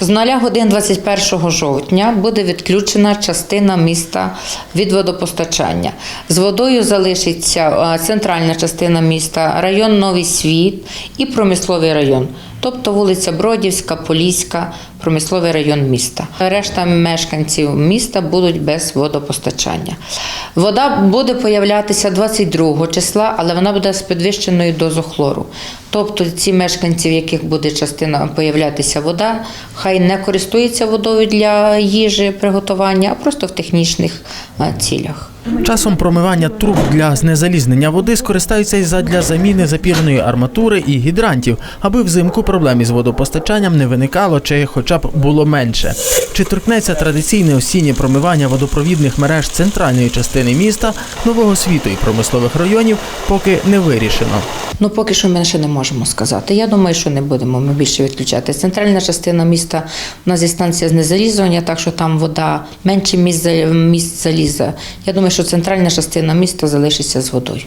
З 0 годин 21 жовтня буде відключена частина міста від водопостачання. З водою залишиться е, центральна частина міста, район Новий Світ і промисловий район, тобто вулиця Бродівська, Поліська, промисловий район міста. Решта мешканців міста будуть без водопостачання. Вода буде появлятися 22 числа, але вона буде з підвищеною дозою хлору. Тобто ці мешканці, в яких буде частина появлятися вода, хай не користується водою для їжі приготування, а просто в технічних е, цілях. Часом промивання труб для знезалізнення води скористаються й задля заміни запірної арматури і гідрантів, аби взимку проблем із водопостачанням не виникало чи хоча б було менше. Чи торкнеться традиційне осіннє промивання водопровідних мереж центральної частини міста, нового світу і промислових районів, поки не вирішено. Ну, поки що ми ще не можемо сказати. Я думаю, що не будемо ми більше відключати. Центральна частина міста у нас є станція знезалізування, так що там вода менше місць заліза. Я думаю, що центральна частина міста залишиться з водою.